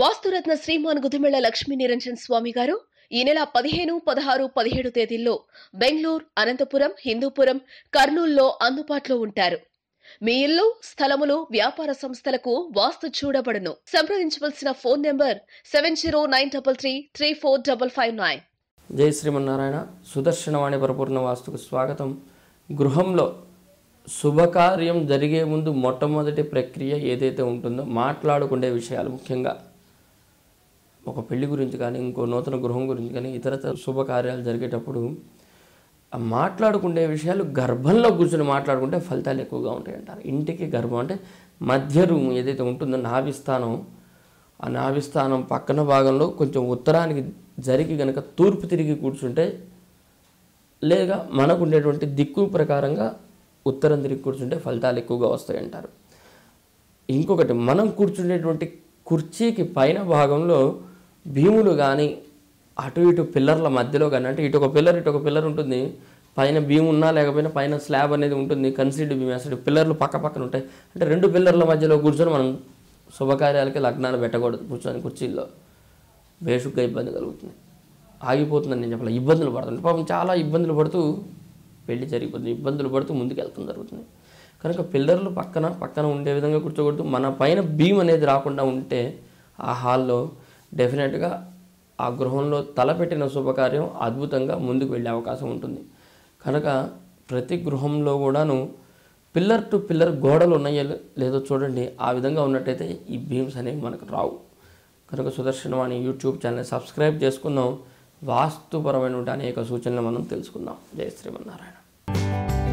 వాస్తురత్న శ్రీమాన్ గుదిమెళ్ళ లక్ష్మీ నిరంజన్ స్వామి గారు ఈ నెల పదిహేను పదహారు పదిహేడు తేదీల్లో బెంగళూరు అనంతపురం హిందూపురం కర్నూల్లో అందుబాటులో ఉంటారు. మీ ఇల్లు స్థలములు వ్యాపార సంస్థలకు వాస్తు చూడబడును. సంప్రదించవలసిన phone number seven zero nine double three three four double five nine. జై శ్రీమన్నారాయణ. సుదర్శనవాణి పరిపూర్ణ వాస్తుకు స్వాగతం. గృహంలో శుభకార్యం జరిగే ముందు మొట్టమొదటి ప్రక్రియ ఏదైతే ఉంటుందో మాట్లాడుకునే విషయాలు ముఖ్యంగా ఒక పెళ్ళి గురించి కానీ ఇంకో నూతన గృహం గురించి కానీ ఇతర శుభకార్యాలు జరిగేటప్పుడు మాట్లాడుకునే విషయాలు గర్భంలో కూర్చొని మాట్లాడుకుంటే ఫలితాలు ఎక్కువగా ఉంటాయి అంటారు ఇంటికి గర్భం అంటే మధ్య రూమ్ ఏదైతే ఉంటుందో నాభిస్థానం ఆ నాభిస్థానం పక్కన భాగంలో కొంచెం ఉత్తరానికి జరిగి గనక తూర్పు తిరిగి కూర్చుంటే లేదా మనకు ఉండేటువంటి దిక్కు ప్రకారంగా ఉత్తరం తిరిగి కూర్చుంటే ఫలితాలు ఎక్కువగా వస్తాయి అంటారు ఇంకొకటి మనం కూర్చునేటువంటి కుర్చీకి పైన భాగంలో భీములు కానీ అటు ఇటు పిల్లర్ల మధ్యలో కానీ అంటే ఇటు ఒక పిల్లర్ ఇటు ఒక పిల్లర్ ఉంటుంది. పైన భీము ఉన్నా లేకపోయినా పైన స్లాబ్ అనేది ఉంటుంది కన్సీడ్ భీమ్. అసలు పిల్లర్లు పక్క పక్కన ఉంటాయి. అంటే రెండు పిల్లర్ల మధ్యలో కూర్చొని మనం శుభకార్యాలకి లగ్నాలు పెట్టకూడదు కూర్చొని కుర్చీల్లో. బేషుగ్గా ఇబ్బంది కలుగుతుంది. ఆగిపోతుందని నేను చెప్పాలి ఇబ్బందులు పడుతుంది. పాపం చాలా ఇబ్బందులు పడుతూ పెళ్ళి జరిగిపోతుంది. ఇబ్బందులు పడుతూ ముందుకు జరుగుతుంది. కనుక పిల్లర్లు పక్కన పక్కన ఉండే విధంగా కూర్చోకూడదు. మన పైన భీమ్ అనేది రాకుండా ఉంటే ఆ హాల్లో డెఫినెట్గా ఆ గృహంలో తలపెట్టిన శుభకార్యం అద్భుతంగా ముందుకు వెళ్ళే అవకాశం ఉంటుంది. కనుక ప్రతి గృహంలో కూడాను పిల్లర్ టు పిల్లర్ గోడలు ఉన్నాయో లేదో చూడండి. ఆ విధంగా ఉన్నట్టయితే ఈ భీమ్స్ అనేవి మనకు రావు. కనుక సుదర్శనవాణి యూట్యూబ్ ఛానల్ సబ్స్క్రైబ్ చేసుకుందాం. వాస్తుపరమైనటువంటి అనేక సూచనలు మనం తెలుసుకుందాం. జయ శ్రీమన్నారాయణ.